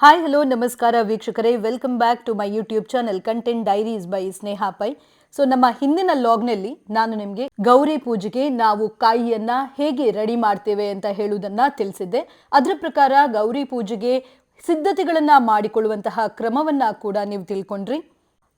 Hi hello ನಮಸ್ಕಾರ ವೀಕ್ಷಕರೇ. Welcome back to my YouTube channel Content Diaries by Sneha Pai so ನಮ್ಮ ಹಿಂದಿನ ಲಾಗ್ನಲ್ಲಿ ನಾನು ನಿಮಗೆ ಗೌರಿ ಪೂಜೆಗೆ ನಾವು ಕಾಯಿಯನ್ನ ಹೇಗೆ ರೆಡಿ ಮಾಡ್ತೇವೆ ಅಂತ ಹೇಳುವುದನ್ನ ತಿಳಿಸಿದ್ದೆ. ಅದರ ಪ್ರಕಾರ ಗೌರಿ ಪೂಜೆಗೆ ಸಿದ್ಧತೆಗಳನ್ನ ಮಾಡಿಕೊಳ್ಳುವಂತಹ ಕ್ರಮವನ್ನ ಕೂಡ ನೀವು ತಿಳ್ಕೊಂಡ್ರಿ.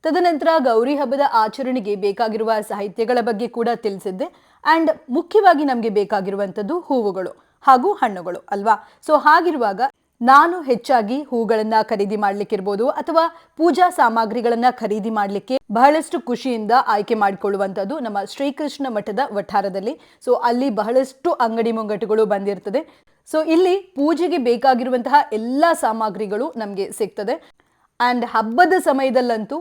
ತದನಂತರ ಗೌರಿ ಹಬ್ಬದ ಆಚರಣೆಗೆ ಬೇಕಾಗಿರುವ ಸಾಹಿತ್ಯಗಳ ಬಗ್ಗೆ ಕೂಡ ತಿಳಿಸಿದ್ದೆ. ಆ್ಯಂಡ್ ಮುಖ್ಯವಾಗಿ ನಮಗೆ ಬೇಕಾಗಿರುವಂಥದ್ದು ಹೂವುಗಳು ಹಾಗೂ ಹಣ್ಣುಗಳು, ಅಲ್ವಾ? ಸೊ ಹಾಗಿರುವಾಗ ನಾನು ಹೆಚ್ಚಾಗಿ ಹೂಗಳನ್ನ ಖರೀದಿ ಮಾಡ್ಲಿಕ್ಕಿರ್ಬೋದು ಅಥವಾ ಪೂಜಾ ಸಾಮಗ್ರಿಗಳನ್ನ ಖರೀದಿ ಮಾಡ್ಲಿಕ್ಕೆ ಬಹಳಷ್ಟು ಖುಷಿಯಿಂದ ಆಯ್ಕೆ ಮಾಡಿಕೊಳ್ಳುವಂಥದ್ದು ನಮ್ಮ ಶ್ರೀಕೃಷ್ಣ ಮಠದ ವಠಾರದಲ್ಲಿ. ಸೊ ಅಲ್ಲಿ ಬಹಳಷ್ಟು ಅಂಗಡಿ ಮುಂಗಟ್ಟುಗಳು ಬಂದಿರ್ತದೆ. ಸೊ ಇಲ್ಲಿ ಪೂಜೆಗೆ ಬೇಕಾಗಿರುವಂತಹ ಎಲ್ಲ ಸಾಮಗ್ರಿಗಳು ನಮಗೆ ಸಿಗ್ತದೆ. ಆ್ಯಂಡ್ ಹಬ್ಬದ ಸಮಯದಲ್ಲಂತೂ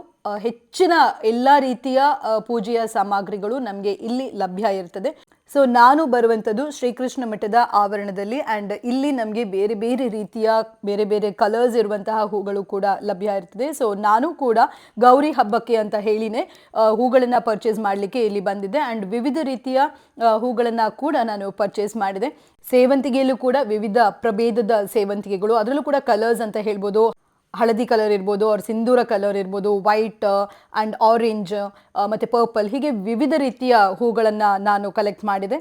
ಹೆಚ್ಚಿನ ಎಲ್ಲ ರೀತಿಯ ಪೂಜೆಯ ಸಾಮಗ್ರಿಗಳು ನಮಗೆ ಇಲ್ಲಿ ಲಭ್ಯ ಇರ್ತದೆ. ಸೊ ನಾನು ಬರುವಂಥದ್ದು ಶ್ರೀಕೃಷ್ಣ ಮಠದ ಆವರಣದಲ್ಲಿ ಆ್ಯಂಡ್ ಇಲ್ಲಿ ನಮಗೆ ಬೇರೆ ಬೇರೆ ರೀತಿಯ ಬೇರೆ ಬೇರೆ ಕಲರ್ಸ್ ಇರುವಂತಹ ಹೂಗಳು ಕೂಡ ಲಭ್ಯ ಇರ್ತದೆ. ಸೊ ನಾನು ಕೂಡ ಗೌರಿ ಹಬ್ಬಕ್ಕೆ ಅಂತ ಹೇಳಿನೇ ಹೂಗಳನ್ನು ಪರ್ಚೇಸ್ ಮಾಡಲಿಕ್ಕೆ ಇಲ್ಲಿ ಬಂದಿದ್ದೆ ಆ್ಯಂಡ್ ವಿವಿಧ ರೀತಿಯ ಹೂಗಳನ್ನು ಕೂಡ ನಾನು ಪರ್ಚೇಸ್ ಮಾಡಿದೆ. ಸೇವಂತಿಗೆಯಲ್ಲೂ ಕೂಡ ವಿವಿಧ ಪ್ರಭೇದದ ಸೇವಂತಿಗೆಗಳು, ಅದರಲ್ಲೂ ಕೂಡ ಕಲರ್ಸ್ ಅಂತ ಹೇಳ್ಬೋದು. ಹಳದಿ ಕಲರ್ ಇರ್ಬೋದು ಅವ್ರ ಸಿಂಧೂರ ಕಲರ್ ಇರ್ಬೋದು ವೈಟ್ ಆ್ಯಂಡ್ ಆರೆಂಜ್ ಮತ್ತು ಪರ್ಪಲ್ ಹೀಗೆ ವಿವಿಧ ರೀತಿಯ ಹೂಗಳನ್ನು ನಾನು ಕಲೆಕ್ಟ್ ಮಾಡಿದೆ.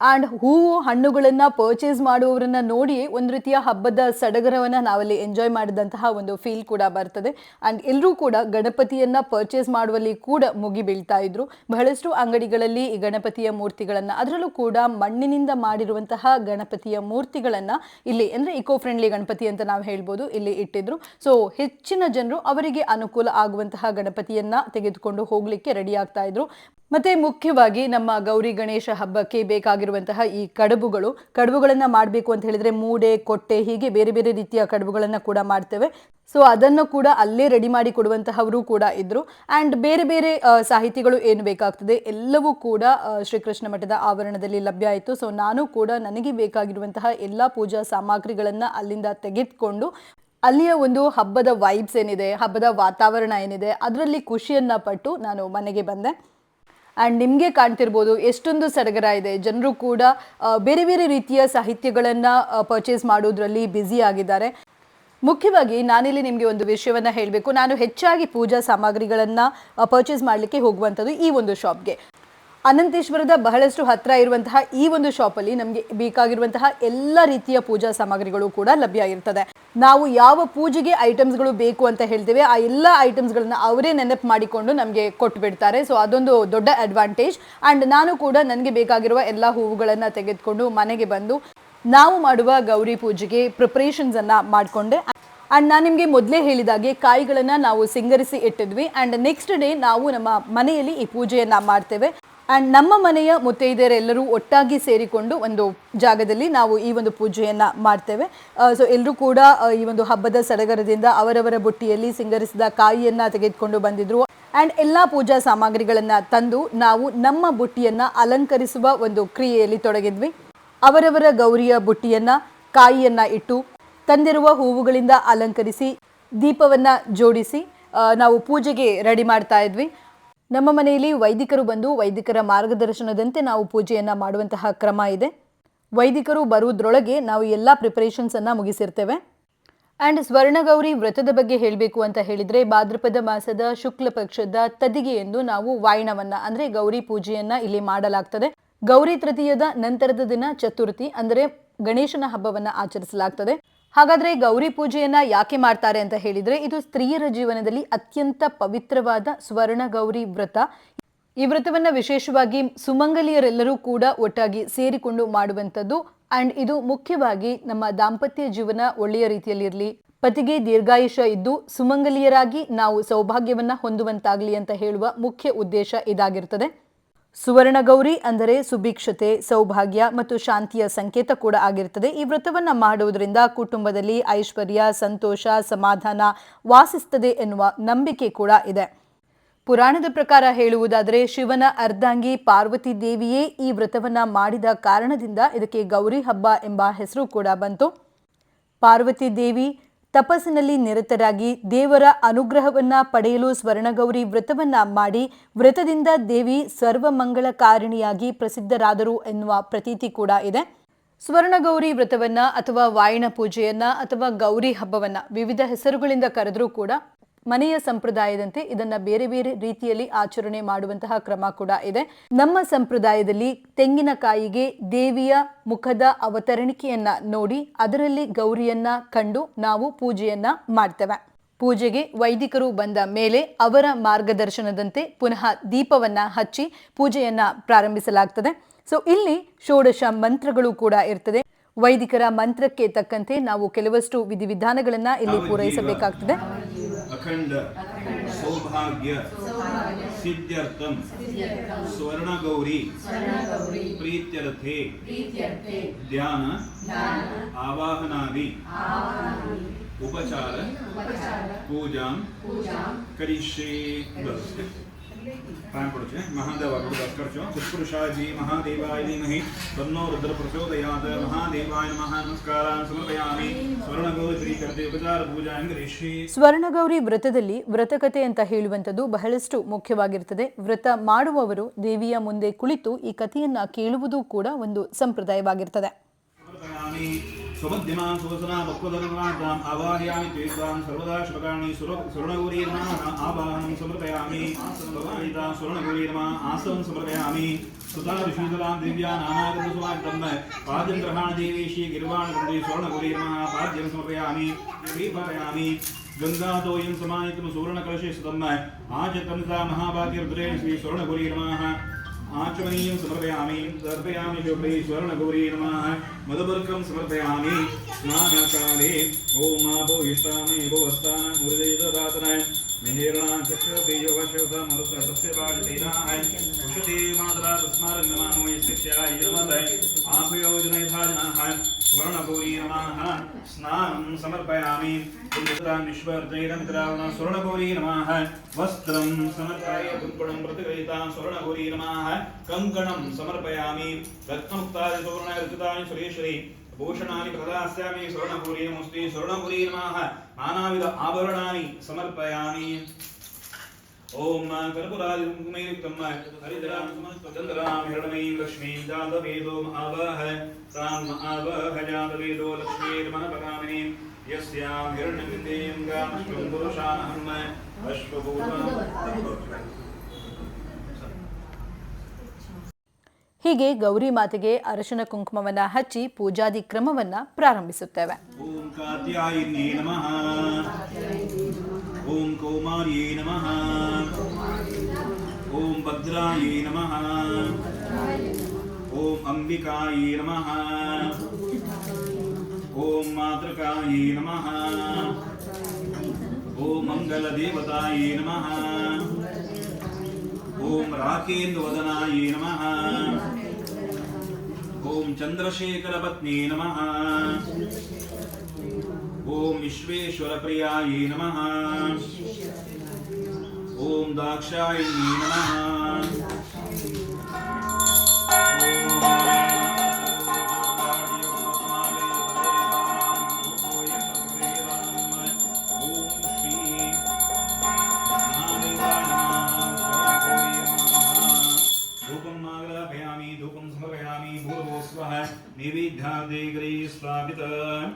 ಆ್ಯಂಡ್ ಹೂವು ಹಣ್ಣುಗಳನ್ನು ಪರ್ಚೇಸ್ ಮಾಡುವವರನ್ನ ನೋಡಿ ಒಂದು ರೀತಿಯ ಹಬ್ಬದ ಸಡಗರವನ್ನು ನಾವಲ್ಲಿ ಎಂಜಾಯ್ ಮಾಡಿದಂತಹ ಒಂದು ಫೀಲ್ ಕೂಡ ಬರ್ತದೆ. ಆ್ಯಂಡ್ ಎಲ್ಲರೂ ಕೂಡ ಗಣಪತಿಯನ್ನು ಪರ್ಚೇಸ್ ಮಾಡುವಲ್ಲಿ ಕೂಡ ಮುಗಿ ಬೀಳ್ತಾ ಇದ್ರು. ಬಹಳಷ್ಟು ಅಂಗಡಿಗಳಲ್ಲಿ ಈ ಗಣಪತಿಯ ಮೂರ್ತಿಗಳನ್ನು, ಅದರಲ್ಲೂ ಕೂಡ ಮಣ್ಣಿನಿಂದ ಮಾಡಿರುವಂತಹ ಗಣಪತಿಯ ಮೂರ್ತಿಗಳನ್ನು ಇಲ್ಲಿ ಅಂದರೆ ಇಕೋ ಫ್ರೆಂಡ್ಲಿ ಗಣಪತಿ ಅಂತ ನಾವು ಹೇಳ್ಬೋದು, ಇಲ್ಲಿ ಇಟ್ಟಿದ್ರು. ಸೊ ಹೆಚ್ಚಿನ ಜನರು ಅವರಿಗೆ ಅನುಕೂಲ ಆಗುವಂತಹ ಗಣಪತಿಯನ್ನ ತೆಗೆದುಕೊಂಡು ಹೋಗಲಿಕ್ಕೆ ರೆಡಿ ಆಗ್ತಾ ಇದ್ರು. ಮತ್ತೆ ಮುಖ್ಯವಾಗಿ ನಮ್ಮ ಗೌರಿ ಗಣೇಶ ಹಬ್ಬಕ್ಕೆ ಬೇಕಾಗಿರುವಂತಹ ಈ ಕಡುಬುಗಳು. ಕಡುಬುಗಳನ್ನ ಮಾಡಬೇಕು ಅಂತ ಹೇಳಿದ್ರೆ ಮೂಡೆ, ಕೊಟ್ಟೆ, ಹೀಗೆ ಬೇರೆ ಬೇರೆ ರೀತಿಯ ಕಡುಬುಗಳನ್ನ ಕೂಡ ಮಾಡ್ತೇವೆ. ಸೊ ಅದನ್ನು ಕೂಡ ಅಲ್ಲೇ ರೆಡಿ ಮಾಡಿ ಕೊಡುವಂತಹವರು ಕೂಡ ಇದ್ರು. ಆ್ಯಂಡ್ ಬೇರೆ ಬೇರೆ ಸಾಹಿತಿಗಳು ಏನು ಬೇಕಾಗ್ತದೆ ಎಲ್ಲವೂ ಕೂಡ ಶ್ರೀಕೃಷ್ಣ ಮಠದ ಆವರಣದಲ್ಲಿ ಲಭ್ಯ ಆಯಿತು. ಸೊ ನಾನು ಕೂಡ ನನಗೆ ಬೇಕಾಗಿರುವಂತಹ ಎಲ್ಲ ಪೂಜಾ ಸಾಮಗ್ರಿಗಳನ್ನು ಅಲ್ಲಿಂದ ತೆಗೆದುಕೊಂಡು ಅಲ್ಲಿಯ ಒಂದು ಹಬ್ಬದ ವೈಬ್ಸ್ ಏನಿದೆ, ಹಬ್ಬದ ವಾತಾವರಣ ಏನಿದೆ, ಅದರಲ್ಲಿ ಖುಷಿಯನ್ನ ಪಟ್ಟು ನಾನು ಮನೆಗೆ ಬಂದೆ. ಆ್ಯಂಡ್ ನಿಮಗೆ ಕಾಣ್ತಿರ್ಬೋದು ಎಷ್ಟೊಂದು ಸಡಗರ ಇದೆ. ಜನರು ಕೂಡ ಬೇರೆ ಬೇರೆ ರೀತಿಯ ಸಾಹಿತ್ಯಗಳನ್ನು ಪರ್ಚೇಸ್ ಮಾಡೋದ್ರಲ್ಲಿ ಬ್ಯುಸಿ ಆಗಿದ್ದಾರೆ. ಮುಖ್ಯವಾಗಿ ನಾನಿಲ್ಲಿ ನಿಮಗೆ ಒಂದು ವಿಷಯವನ್ನು ಹೇಳಬೇಕು. ನಾನು ಹೆಚ್ಚಾಗಿ ಪೂಜಾ ಸಾಮಗ್ರಿಗಳನ್ನು ಪರ್ಚೇಸ್ ಮಾಡಲಿಕ್ಕೆ ಹೋಗುವಂಥದ್ದು ಈ ಒಂದು ಶಾಪ್ಗೆ ಅನಂತೇಶ್ವರದ ಬಹಳಷ್ಟು ಹತ್ರ ಇರುವಂತಹ ಈ ಒಂದು ಶಾಪಲ್ಲಿ ನಮಗೆ ಬೇಕಾಗಿರುವಂತಹ ಎಲ್ಲ ರೀತಿಯ ಪೂಜಾ ಸಾಮಗ್ರಿಗಳು ಕೂಡ ಲಭ್ಯ ಇರ್ತದೆ. ನಾವು ಯಾವ ಪೂಜೆಗೆ ಐಟಮ್ಸ್ಗಳು ಬೇಕು ಅಂತ ಹೇಳ್ತೇವೆ, ಆ ಎಲ್ಲ ಐಟಮ್ಸ್ಗಳನ್ನ ಅವರೇ ನೆನಪು ಮಾಡಿಕೊಂಡು ನಮಗೆ ಕೊಟ್ಟು ಬಿಡ್ತಾರೆ ಸೊ ಅದೊಂದು ದೊಡ್ಡ ಅಡ್ವಾಂಟೇಜ್ ಆ್ಯಂಡ್ ನಾನು ಕೂಡ ನನಗೆ ಬೇಕಾಗಿರುವ ಎಲ್ಲ ಹೂವುಗಳನ್ನು ತೆಗೆದುಕೊಂಡು ಮನೆಗೆ ಬಂದು ನಾವು ಮಾಡುವ ಗೌರಿ ಪೂಜೆಗೆ ಪ್ರಿಪರೇಷನ್ಸ್ ಅನ್ನ ಮಾಡಿಕೊಂಡೆ. ಆ್ಯಂಡ್ ನಾನು ನಿಮಗೆ ಮೊದಲೇ ಹೇಳಿದಾಗೆ ಕಾಯಿಗಳನ್ನು ನಾವು ಸಿಂಗರಿಸಿ ಇಟ್ಟಿದ್ವಿ. ಆ್ಯಂಡ್ ನೆಕ್ಸ್ಟ್ ಡೇ ನಾವು ನಮ್ಮ ಮನೆಯಲ್ಲಿ ಈ ಪೂಜೆಯನ್ನು ಮಾಡ್ತೇವೆ. ಆ್ಯಂಡ್ ನಮ್ಮ ಮನೆಯ ಮುತ್ತೈದೆಯರೆಲ್ಲರೂ ಒಟ್ಟಾಗಿ ಸೇರಿಕೊಂಡು ಒಂದು ಜಾಗದಲ್ಲಿ ನಾವು ಈ ಒಂದು ಪೂಜೆಯನ್ನು ಮಾಡ್ತೇವೆ. ಸೊ ಎಲ್ಲರೂ ಕೂಡ ಈ ಒಂದು ಹಬ್ಬದ ಸಡಗರದಿಂದ ಅವರವರ ಬುಟ್ಟಿಯಲ್ಲಿ ಸಿಂಗರಿಸಿದ ಕಾಯಿಯನ್ನು ತೆಗೆದುಕೊಂಡು ಬಂದಿದ್ರು. ಆ್ಯಂಡ್ ಎಲ್ಲ ಪೂಜಾ ಸಾಮಗ್ರಿಗಳನ್ನು ತಂದು ನಾವು ನಮ್ಮ ಬುಟ್ಟಿಯನ್ನು ಅಲಂಕರಿಸುವ ಒಂದು ಕ್ರಿಯೆಯಲ್ಲಿ ತೊಡಗಿದ್ವಿ. ಅವರವರ ಗೌರಿಯ ಬುಟ್ಟಿಯನ್ನು, ಕಾಯಿಯನ್ನು ಇಟ್ಟು ತಂದಿರುವ ಹೂವುಗಳಿಂದ ಅಲಂಕರಿಸಿ, ದೀಪವನ್ನ ಜೋಡಿಸಿ ನಾವು ಪೂಜೆಗೆ ರೆಡಿ ಮಾಡ್ತಾ ಇದ್ವಿ. ನಮ್ಮ ಮನೆಯಲ್ಲಿ ವೈದಿಕರು ಬಂದು ವೈದಿಕರ ಮಾರ್ಗದರ್ಶನದಂತೆ ನಾವು ಪೂಜೆಯನ್ನು ಮಾಡುವಂತಹ ಕ್ರಮ ಇದೆ. ವೈದಿಕರು ಬರುವುದರೊಳಗೆ ನಾವು ಎಲ್ಲ ಪ್ರಿಪರೇಷನ್ಸ್ ಅನ್ನ ಮುಗಿಸಿರ್ತೇವೆ. ಆ್ಯಂಡ್ ಸ್ವರ್ಣಗೌರಿ ವ್ರತದ ಬಗ್ಗೆ ಹೇಳಬೇಕು ಅಂತ ಹೇಳಿದ್ರೆ ಭಾದ್ರಪದ ಮಾಸದ ಶುಕ್ಲ ಪಕ್ಷದ ಎಂದು ನಾವು ವಾಯಣವನ್ನು ಅಂದ್ರೆ ಗೌರಿ ಪೂಜೆಯನ್ನು ಇಲ್ಲಿ ಮಾಡಲಾಗ್ತದೆ. ಗೌರಿ ತೃತೀಯದ ನಂತರದ ದಿನ ಚತುರ್ಥಿ ಅಂದರೆ ಗಣೇಶನ ಹಬ್ಬವನ್ನು ಆಚರಿಸಲಾಗ್ತದೆ. ಹಾಗಾದ್ರೆ ಗೌರಿ ಪೂಜೆಯನ್ನ ಯಾಕೆ ಮಾಡ್ತಾರೆ ಅಂತ ಹೇಳಿದ್ರೆ, ಇದು ಸ್ತ್ರೀಯರ ಜೀವನದಲ್ಲಿ ಅತ್ಯಂತ ಪವಿತ್ರವಾದ ಸ್ವರ್ಣ ಗೌರಿ ವ್ರತ. ಈ ವ್ರತವನ್ನ ವಿಶೇಷವಾಗಿ ಸುಮಂಗಲಿಯರೆಲ್ಲರೂ ಕೂಡ ಒಟ್ಟಾಗಿ ಸೇರಿಕೊಂಡು ಮಾಡುವಂಥದ್ದು. ಅಂಡ್ ಇದು ಮುಖ್ಯವಾಗಿ ನಮ್ಮ ದಾಂಪತ್ಯ ಜೀವನ ಒಳ್ಳೆಯ ರೀತಿಯಲ್ಲಿರಲಿ. ಪತಿಗೆ ದೀರ್ಘಾಯುಷ ಇದ್ದು ಸುಮಂಗಲಿಯರಾಗಿ ನಾವು ಸೌಭಾಗ್ಯವನ್ನ ಹೊಂದುವಂತಾಗಲಿ ಅಂತ ಹೇಳುವ ಮುಖ್ಯ ಉದ್ದೇಶ ಇದಾಗಿರ್ತದೆ. ಸುವರ್ಣ ಗೌರಿ ಅಂದರೆ ಸುಭಿಕ್ಷತೆ, ಸೌಭಾಗ್ಯ ಮತ್ತು ಶಾಂತಿಯ ಸಂಕೇತ ಕೂಡ ಆಗಿರುತ್ತದೆ ಈ ವ್ರತವನ್ನ ಮಾಡುವುದರಿಂದ ಕುಟುಂಬದಲ್ಲಿ ಐಶ್ವರ್ಯ, ಸಂತೋಷ, ಸಮಾಧಾನ ವಾಸಿಸ್ತದೆ ಎನ್ನುವ ನಂಬಿಕೆ ಕೂಡ ಇದೆ. ಪುರಾಣದ ಪ್ರಕಾರ ಹೇಳುವುದಾದರೆ ಶಿವನ ಅರ್ಧಾಂಗಿ ಪಾರ್ವತಿ ದೇವಿಯೇ ಈ ವ್ರತವನ್ನ ಮಾಡಿದ ಕಾರಣದಿಂದ ಇದಕ್ಕೆ ಗೌರಿ ಹಬ್ಬ ಎಂಬ ಹೆಸರು ಕೂಡ ಬಂತು. ಪಾರ್ವತಿ ದೇವಿ ತಪಸ್ಸಿನಲ್ಲಿ ನಿರತರಾಗಿ ದೇವರ ಅನುಗ್ರಹವನ್ನ ಪಡೆಯಲು ಸ್ವರ್ಣಗೌರಿ ವ್ರತವನ್ನ ಮಾಡಿ ವ್ರತದಿಂದ ದೇವಿ ಸರ್ವಮಂಗಳಕಾರಿಣಿಯಾಗಿ ಪ್ರಸಿದ್ಧರಾದರು ಎನ್ನುವ ಪ್ರತೀತಿ ಕೂಡ ಇದೆ. ಸ್ವರ್ಣಗೌರಿ ವ್ರತವನ್ನ ಅಥವಾ ವಾಯಣ ಪೂಜೆಯನ್ನ ಅಥವಾ ಗೌರಿ ಹಬ್ಬವನ್ನ ವಿವಿಧ ಹೆಸರುಗಳಿಂದ ಕರೆದರೂ ಕೂಡ ಮನೆಯ ಸಂಪ್ರದಾಯದಂತೆ ಇದನ್ನ ಬೇರೆ ಬೇರೆ ರೀತಿಯಲ್ಲಿ ಆಚರಣೆ ಮಾಡುವಂತಹ ಕ್ರಮ ಕೂಡ ಇದೆ. ನಮ್ಮ ಸಂಪ್ರದಾಯದಲ್ಲಿ ತೆಂಗಿನಕಾಯಿಗೆ ದೇವಿಯ ಮುಖದ ಅವತರಣಿಕೆಯನ್ನ ನೋಡಿ ಅದರಲ್ಲಿ ಗೌರಿಯನ್ನ ಕಂಡು ನಾವು ಪೂಜೆಯನ್ನ ಮಾಡ್ತೇವೆ. ಪೂಜೆಗೆ ವೈದಿಕರು ಬಂದ ಮೇಲೆ ಅವರ ಮಾರ್ಗದರ್ಶನದಂತೆ ಪುನಃ ದೀಪವನ್ನ ಹಚ್ಚಿ ಪೂಜೆಯನ್ನ ಪ್ರಾರಂಭಿಸಲಾಗ್ತದೆ. ಸೊ ಇಲ್ಲಿ ಷೋಡಶ ಮಂತ್ರಗಳು ಕೂಡ ಇರ್ತದೆ. ವೈದಿಕರ ಮಂತ್ರಕ್ಕೆ ತಕ್ಕಂತೆ ನಾವು ಕೆಲವಷ್ಟು ವಿಧಿವಿಧಾನಗಳನ್ನ ಇಲ್ಲಿ ಪೂರೈಸಬೇಕಾಗ್ತದೆ. अखंड सौभाग्य। सिद्ध्यर्थम। स्वर्ण गौरी प्रीत्यर्थे। ध्यान। आवाहनादि। उपचार। पूजा। करिष्ये। ಪ್ರಾಂಪುಡುಚೆ ಮಹಾದೇವ ಅಸ್ಕರ್ಚು ಸತ್ಪುರುಷಾಜಿ ಮಹಾದೇವಾಯ ಧೀಮಹಿ ತನ್ನೋ ರುದ್ರ ಪ್ರಚೋದಯಾತ್ ಮಹಾದೇವಾಯ ನಮಃ ನಮಸ್ಕಾರಾನ್ ಸಮರ್ಪಯಾಮಿ ಸ್ವರ್ಣಗೌರಿ ಕರ್ತೆ ಉಪಚಾರ ಪೂಜಾ ಶ್ರೀ ಸ್ವರ್ಣಗೌರಿ ವ್ರತದಲ್ಲಿ ವ್ರತಕತೆ ಅಂತ ಹೇಳುವಂಥದ್ದು ಬಹಳಷ್ಟು ಮುಖ್ಯವಾಗಿರ್ತದೆ. ವ್ರತ ಮಾಡುವವರು ದೇವಿಯ ಮುಂದೆ ಕುಳಿತು ಈ ಕಥೆಯನ್ನ ಕೇಳುವುದು ಕೂಡ ಒಂದು ಸಂಪ್ರದಾಯವಾಗಿರ್ತದೆ. ಸಮರ್ಪಯಾಮಿ सुमध्यमां सुवसना वक्वधर्माणाम् आवाहयामि त्वेषां सर्वदा शुभकाणि स्वर्णगौरी नमः आवाहनं समर्पयामि भवानिता स्वर्णगौरी नमः आसनं समर्पयामि सुता ऋषिधरां दिव्या नानागतसुवाक्तं पाद्यं ग्रहाणदेवी श्री गिर्वाणकुण्डे स्वर्णगौरी नमः पाद्यं समर्पयामि श्रीपारयामि गङ्गादोयं समाहितं सुवर्णकलशे सुतं आचतं सा महाभाग्यरुद्रेण श्री स्वर्णगौरी नमः आचमनीयं समर्पयामि समर्पयामि शुभ्रे स्वर्णगौरी नमः। मधुपर्कं समर्पयामि। स्नानकाले ॐ आभो इष्टामि भो हस्तानां हृदयददातनाय मिहिर्णां चक्षुर्देयोगशोधमरुतस्य वाजतेनाय उषते मातरा तस्मारङ्गमानो यस्याय यमतय आभयोजनयथाजनाः स्वर्णगौरी नमः स्नानं समर्पयामि विश्वर्जैरमित्रावण स्वर्णगौरी नमः वस्त्रं समर्पय कुङ्कुणं प्रतिगृहीतां स्वर्णगौरी नमः कङ्कणं समर्पयामि रत्नमुक्तानि सुवर्णकृतानि सुरेश्वरी भूषणानि प्रदास्यामि स्वर्णगौरी नमस्ते स्वर्णगौरी नानाविध आभरणानि समर्पयामि। ॐ कर्पुरादिकुमेयुक्तं हरिद्रां चन्द्रां हिरण्मयीं लक्ष्मीं जातवेदोम् आवाह ताम् आवाह जातवेदो लक्ष्मीर्मनपगामिनीं यस्यां हिरण्यविन्देयं गामश्वं पुरुषानहम् अश्वभूताम् ಹೀಗೆ ಗೌರಿ ಮಾತೆಗೆ ಅರಶಿನ ಕುಂಕುಮವನ್ನ ಹಚ್ಚಿ ಪೂಜಾದಿ ಕ್ರಮವನ್ನ ಪ್ರಾರಂಭಿಸುತ್ತೇವೆ. ಓಂ ಕಾತ್ಯಾಯಿನ್ಯೇ ನಮಃ. ಓಂ ಕೌಮಾರ್ಯೇ ನಮಃ. ಓಂ ಭದ್ರಾಯೇ ನಮಃ. ಓಂ ಅಂಬಿಕಾಯೇ ನಮಃ. ಓಂ ಮಾತೃಕಾಯೇ ನಮಃ. ಓಂ ಮಂಗಲ ದೇವತಾಯೇ ನಮಃ. ఓం రాకేంద్వదనాయ నమ. ఓం చంద్రశేఖరపత్నే నమ. ఓం విశ్వేశ్వరప్రియాయ నమ. ఓం దాక్షాయణీ నమ. ఓం İslam'ı da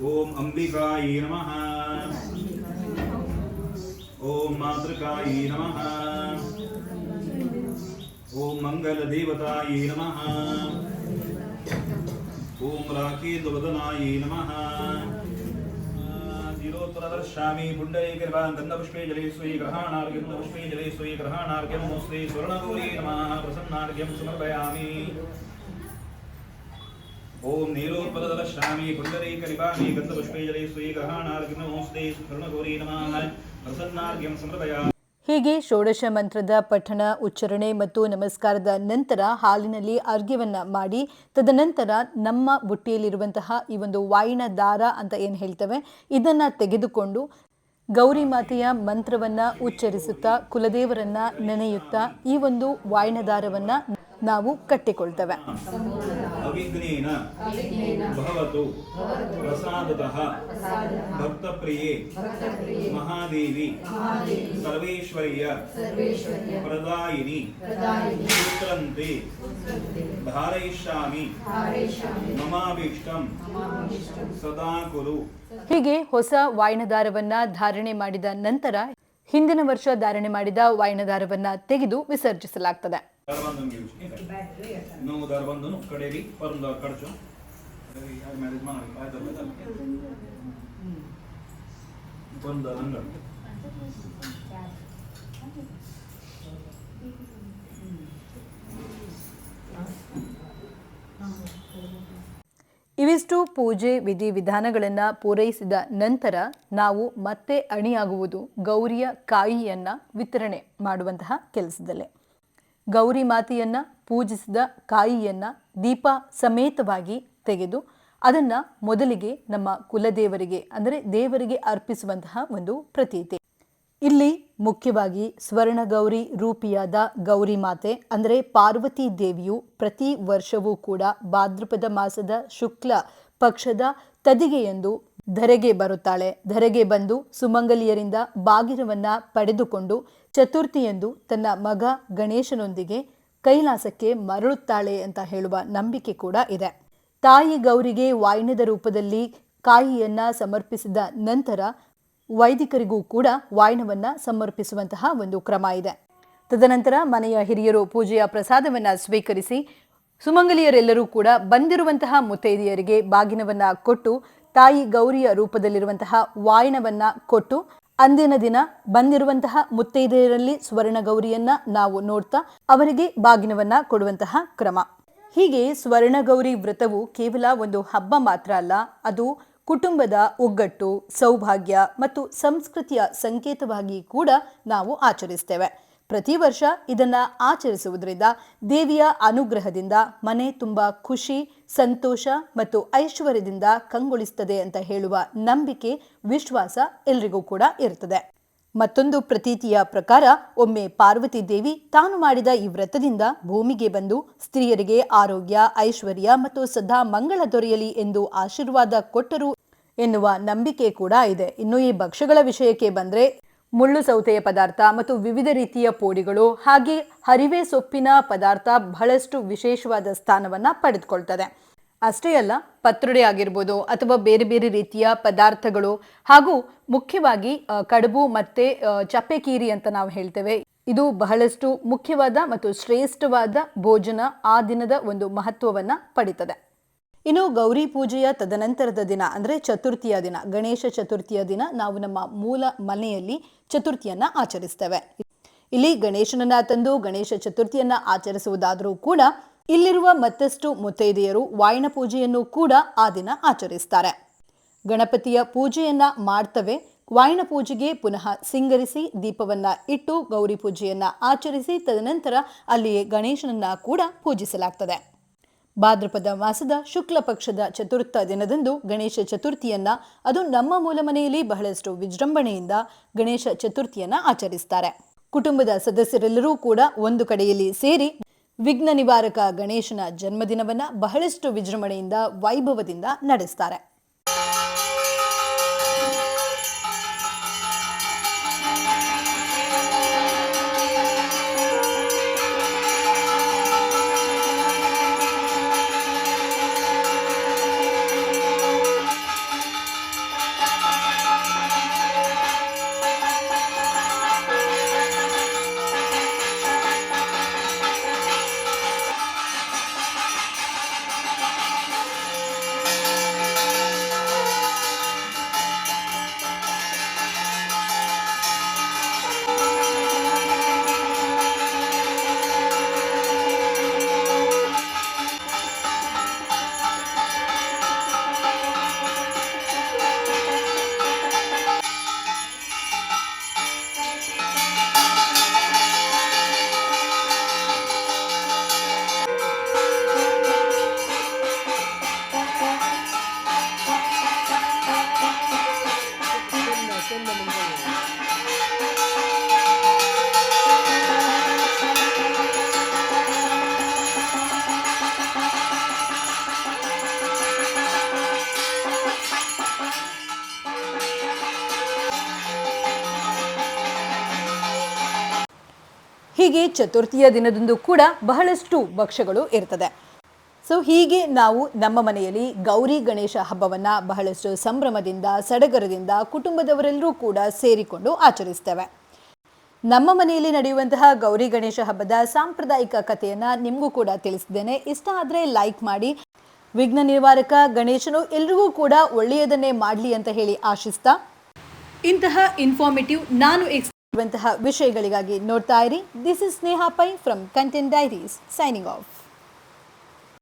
ఓం అంబికాయ నమ ఓం మాతృకాయ నమ ఓం మంగళదేవతాయ నమ ఓం రాకేంద్రవదనాయ నమ र्शामि पुण्डरे कृपां गन्धपुष्पे जले स्वयि ग्रहाणार्घ्यं गन्धपुष्पे जले स्वयि ग्रहाणार्घ्यं नमस्ते स्वर्णगौरी नमः प्रसन्नार्घ्यं समर्पयामि ಓಂ ನೀಲೋತ್ಪಲದಲ ಶ್ರಾಮಿ ಪುಂಡರೀಕರಿಪಾಮಿ ಗಂಧಪುಷ್ಪೇಜಲೈ ಶ್ರೀಗಹಾಣಾರ್ಘ್ನಮೋಸ್ತೆ ಕರುಣಗೌರಿ ನಮಃ. ಪ್ರಸನ್ನಾರ್ಘ್ಯಂ ಸಮರ್ಪಯ ಹೀಗೆ ಷೋಡಶ ಮಂತ್ರದ ಪಠಣ, ಉಚ್ಚರಣೆ ಮತ್ತು ನಮಸ್ಕಾರದ ನಂತರ ಹಾಲಿನಲ್ಲಿ ಅರ್ಘ್ಯವನ್ನು ಮಾಡಿ, ತದನಂತರ ನಮ್ಮ ಬುಟ್ಟಿಯಲ್ಲಿರುವಂತಹ ಈ ಒಂದು ವಾಯಿನ ದಾರ ಅಂತ ಏನು ಹೇಳ್ತೇವೆ, ಇದನ್ನು ತೆಗೆದುಕೊಂಡು ಗೌರಿ ಮಾತೆಯ ಮಂತ್ರವನ್ನು ಉಚ್ಚರಿಸುತ್ತಾ, ಕುಲದೇವರನ್ನು ನೆನೆಯುತ್ತಾ ಈ ಒಂದು ವಾಯಿನ ದಾರವನ್ನು ನಾವು ಕಟ್ಟಿಕೊಳ್ತೇವೆ. ಅವಿಘ್ನೇನ ಭವತು ಪ್ರಸಾದತಃ ಭಕ್ತಪ್ರಿಯೆ ಮಹಾದೇವಿ ಸರ್ವೇಶ್ವರ್ಯ ಪ್ರದಾಯಿನಿ ಪುತ್ರಂತೆ ಧಾರಯಿಷ್ಯಾಮಿ ಮಮಾಭೀಷ್ಟಂ ಸದಾ ಕುರು ಹೀಗೆ ಹೊಸ ವಾಯನದಾರವನ್ನ ಧಾರಣೆ ಮಾಡಿದ ನಂತರ ಹಿಂದಿನ ವರ್ಷ ಧಾರಣೆ ಮಾಡಿದ ವಾಯನದಾರವನ್ನ ತೆಗೆದು ವಿಸರ್ಜಿಸಲಾಗ್ತದೆ. દારબંધન ગયું છે નવું દારબંધન કડેરી પરમ દાર કડજો મેરેજ માં આવી પાદર બધા પરમ દાર અંગણ ಇವಿಷ್ಟು ಪೂಜೆ ವಿಧಿವಿಧಾನಗಳನ್ನು ಪೂರೈಸಿದ ನಂತರ ನಾವು ಮತ್ತೆ ಅಣಿಯಾಗುವುದು ಗೌರಿಯ ಕಾಯಿಯನ್ನು ವಿತರಣೆ ಮಾಡುವಂತಹ ಕೆಲಸದಲ್ಲೇ. ಗೌರಿ ಮಾತೆಯನ್ನ ಪೂಜಿಸಿದ ಕಾಯಿಯನ್ನ ದೀಪ ಸಮೇತವಾಗಿ ತೆಗೆದು ಅದನ್ನ ಮೊದಲಿಗೆ ನಮ್ಮ ಕುಲದೇವರಿಗೆ, ಅಂದರೆ ದೇವರಿಗೆ ಅರ್ಪಿಸುವಂತಹ ಒಂದು ಪ್ರತೀತಿ. ಇಲ್ಲಿ ಮುಖ್ಯವಾಗಿ ಸ್ವರ್ಣ ಗೌರಿ ರೂಪಿಯಾದ ಗೌರಿ ಮಾತೆ, ಅಂದರೆ ಪಾರ್ವತಿ ದೇವಿಯು ಪ್ರತಿ ವರ್ಷವೂ ಕೂಡ ಭಾದ್ರಪದ ಮಾಸದ ಶುಕ್ಲ ಪಕ್ಷದ ತದಿಗೆಯಂದು ಧರೆಗೆ ಬರುತ್ತಾಳೆ. ಧರೆಗೆ ಬಂದು ಸುಮಂಗಲಿಯರಿಂದ ಬಾಗಿರವನ್ನ ಪಡೆದುಕೊಂಡು ಚತುರ್ಥಿಯಂದು ತನ್ನ ಮಗ ಗಣೇಶನೊಂದಿಗೆ ಕೈಲಾಸಕ್ಕೆ ಮರಳುತ್ತಾಳೆ ಅಂತ ಹೇಳುವ ನಂಬಿಕೆ ಕೂಡ ಇದೆ. ತಾಯಿ ಗೌರಿಗೆ ವಾಯಿನದ ರೂಪದಲ್ಲಿ ಕಾಯಿಯನ್ನ ಸಮರ್ಪಿಸಿದ ನಂತರ ವೈದಿಕರಿಗೂ ಕೂಡ ವಾಯಿನವನ್ನ ಸಮರ್ಪಿಸುವಂತಹ ಒಂದು ಕ್ರಮ ಇದೆ. ತದನಂತರ ಮನೆಯ ಹಿರಿಯರು ಪೂಜೆಯ ಪ್ರಸಾದವನ್ನ ಸ್ವೀಕರಿಸಿ ಸುಮಂಗಲಿಯರೆಲ್ಲರೂ ಕೂಡ ಬಂದಿರುವಂತಹ ಮುತ್ತೈದೆಯರಿಗೆ ಬಾಗಿನವನ್ನ ಕೊಟ್ಟು ತಾಯಿ ಗೌರಿಯ ರೂಪದಲ್ಲಿರುವಂತಹ ವಾಯನವನ್ನ ಕೊಟ್ಟು ಅಂದಿನ ದಿನ ಬಂದಿರುವಂತಹ ಮುತ್ತೈದೆಯರಲ್ಲಿ ಸ್ವರ್ಣ ಗೌರಿಯನ್ನ ನಾವು ನೋಡ್ತಾ ಅವರಿಗೆ ಬಾಗಿನವನ್ನ ಕೊಡುವಂತಹ ಕ್ರಮ. ಹೀಗೆ ಸ್ವರ್ಣಗೌರಿ ವ್ರತವು ಕೇವಲ ಒಂದು ಹಬ್ಬ ಮಾತ್ರ ಅಲ್ಲ, ಅದು ಕುಟುಂಬದ ಒಗ್ಗಟ್ಟು ಸೌಭಾಗ್ಯ ಮತ್ತು ಸಂಸ್ಕೃತಿಯ ಸಂಕೇತವಾಗಿ ಕೂಡ ನಾವು ಆಚರಿಸ್ತೇವೆ. ಪ್ರತಿ ವರ್ಷ ಇದನ್ನ ಆಚರಿಸುವುದರಿಂದ ದೇವಿಯ ಅನುಗ್ರಹದಿಂದ ಮನೆ ತುಂಬ ಖುಷಿ, ಸಂತೋಷ ಮತ್ತು ಐಶ್ವರ್ಯದಿಂದ ಕಂಗೊಳಿಸ್ತದೆ ಅಂತ ಹೇಳುವ ನಂಬಿಕೆ, ವಿಶ್ವಾಸ ಎಲ್ರಿಗೂ ಕೂಡ ಇರುತ್ತದೆ ಮತ್ತೊಂದು ಪ್ರತೀತಿಯ ಪ್ರಕಾರ ಒಮ್ಮೆ ಪಾರ್ವತಿ ದೇವಿ ತಾನು ಮಾಡಿದ ಈ ವ್ರತದಿಂದ ಭೂಮಿಗೆ ಬಂದು ಸ್ತ್ರೀಯರಿಗೆ ಆರೋಗ್ಯ, ಐಶ್ವರ್ಯ ಮತ್ತು ಸದಾ ಮಂಗಳ ದೊರೆಯಲಿ ಎಂದು ಆಶೀರ್ವಾದ ಕೊಟ್ಟರು ಎನ್ನುವ ನಂಬಿಕೆ ಕೂಡ ಇದೆ. ಇನ್ನು ಈ ಭಕ್ಷ್ಯಗಳ ವಿಷಯಕ್ಕೆ ಬಂದ್ರೆ ಮುಳ್ಳು ಸೌತೆಯ ಪದಾರ್ಥ ಮತ್ತು ವಿವಿಧ ರೀತಿಯ ಪೋಡಿಗಳು ಹಾಗೆ ಹರಿವೆ ಸೊಪ್ಪಿನ ಪದಾರ್ಥ ಬಹಳಷ್ಟು ವಿಶೇಷವಾದ ಸ್ಥಾನವನ್ನು ಪಡೆದುಕೊಳ್ತದೆ. ಅಷ್ಟೇ ಅಲ್ಲ, ಪತ್ರೊಡೆ ಆಗಿರ್ಬೋದು ಅಥವಾ ಬೇರೆ ಬೇರೆ ರೀತಿಯ ಪದಾರ್ಥಗಳು ಹಾಗೂ ಮುಖ್ಯವಾಗಿ ಕಡುಬು ಮತ್ತೆ ಚಪ್ಪೆಕೀರಿ ಅಂತ ನಾವು ಹೇಳ್ತೇವೆ. ಇದು ಬಹಳಷ್ಟು ಮುಖ್ಯವಾದ ಮತ್ತು ಶ್ರೇಷ್ಠವಾದ ಭೋಜನ ಆ ದಿನದ ಒಂದು ಮಹತ್ವವನ್ನು ಪಡಿತದೆ. ಇನ್ನು ಗೌರಿ ಪೂಜೆಯ ತದನಂತರದ ದಿನ, ಅಂದರೆ ಚತುರ್ಥಿಯ ದಿನ, ಗಣೇಶ ಚತುರ್ಥಿಯ ದಿನ ನಾವು ನಮ್ಮ ಮೂಲ ಮನೆಯಲ್ಲಿ ಚತುರ್ಥಿಯನ್ನ ಆಚರಿಸ್ತೇವೆ. ಇಲ್ಲಿ ಗಣೇಶನನ್ನ ತಂದು ಗಣೇಶ ಚತುರ್ಥಿಯನ್ನ ಆಚರಿಸುವುದಾದರೂ ಕೂಡ ಇಲ್ಲಿರುವ ಮತ್ತಷ್ಟು ಮುತ್ತೈದೆಯರು ವಾಯನ ಪೂಜೆಯನ್ನು ಕೂಡ ಆ ದಿನ ಆಚರಿಸ್ತಾರೆ. ಗಣಪತಿಯ ಪೂಜೆಯನ್ನ ಮಾಡ್ತವೆ. ವಾಯನ ಪೂಜೆಗೆ ಪುನಃ ಸಿಂಗರಿಸಿ ದೀಪವನ್ನ ಇಟ್ಟು ಗೌರಿ ಪೂಜೆಯನ್ನ ಆಚರಿಸಿ ತದನಂತರ ಅಲ್ಲಿಯೇ ಗಣೇಶನನ್ನ ಕೂಡ ಪೂಜಿಸಲಾಗ್ತದೆ. ಭಾದ್ರಪದ ಮಾಸದ ಶುಕ್ಲ ಪಕ್ಷದ ಚತುರ್ಥ ದಿನದಂದು ಗಣೇಶ ಚತುರ್ಥಿಯನ್ನ ಅದು ನಮ್ಮ ಮೂಲ ಮನೆಯಲ್ಲಿ ಬಹಳಷ್ಟು ವಿಜೃಂಭಣೆಯಿಂದ ಗಣೇಶ ಚತುರ್ಥಿಯನ್ನ ಆಚರಿಸ್ತಾರೆ. ಕುಟುಂಬದ ಸದಸ್ಯರೆಲ್ಲರೂ ಕೂಡ ಒಂದು ಕಡೆಯಲ್ಲಿ ಸೇರಿ ವಿಘ್ನ ನಿವಾರಕ ಗಣೇಶನ ಜನ್ಮದಿನವನ್ನ ಬಹಳಷ್ಟು ವಿಜೃಂಭಣೆಯಿಂದ, ವೈಭವದಿಂದ ನಡೆಸ್ತಾರೆ. ಚತುರ್ಥಿಯ ದಿನದಂದು ಕೂಡ ಬಹಳಷ್ಟು ಭಕ್ಷ್ಯಗಳು ಇರ್ತದೆ. ಸೊ ಹೀಗೆ ನಾವು ನಮ್ಮ ಮನೆಯಲ್ಲಿ ಗೌರಿ ಗಣೇಶ ಹಬ್ಬವನ್ನು ಬಹಳಷ್ಟು ಸಂಭ್ರಮದಿಂದ, ಸಡಗರದಿಂದ ಕುಟುಂಬದವರೆಲ್ಲರೂ ಕೂಡ ಸೇರಿಕೊಂಡು ಆಚರಿಸ್ತೇವೆ. ನಮ್ಮ ಮನೆಯಲ್ಲಿ ನಡೆಯುವಂತಹ ಗೌರಿ ಗಣೇಶ ಹಬ್ಬದ ಸಾಂಪ್ರದಾಯಿಕ ಕಥೆಯನ್ನು ನಿಮಗೂ ಕೂಡ ತಿಳಿಸಿದ್ದೇನೆ. ಇಷ್ಟ ಆದರೆ ಲೈಕ್ ಮಾಡಿ. ವಿಘ್ನ ನಿವಾರಕ ಗಣೇಶನು ಎಲ್ರಿಗೂ ಕೂಡ ಒಳ್ಳೆಯದನ್ನೇ ಮಾಡಲಿ ಅಂತ ಹೇಳಿ ಆಶಿಸ್ತಾ. ಇಂತಹ ಇನ್ಫಾರ್ಮೇಟಿವ್ ನಾನು ಎಕ್ಸ್ಪೆಕ್ಟ್ ವಿಷಯಗಳಿಗಾಗಿ ನೋಡ್ತಾ ಇರಿ. This is Sneha Pai from Content Diaries signing off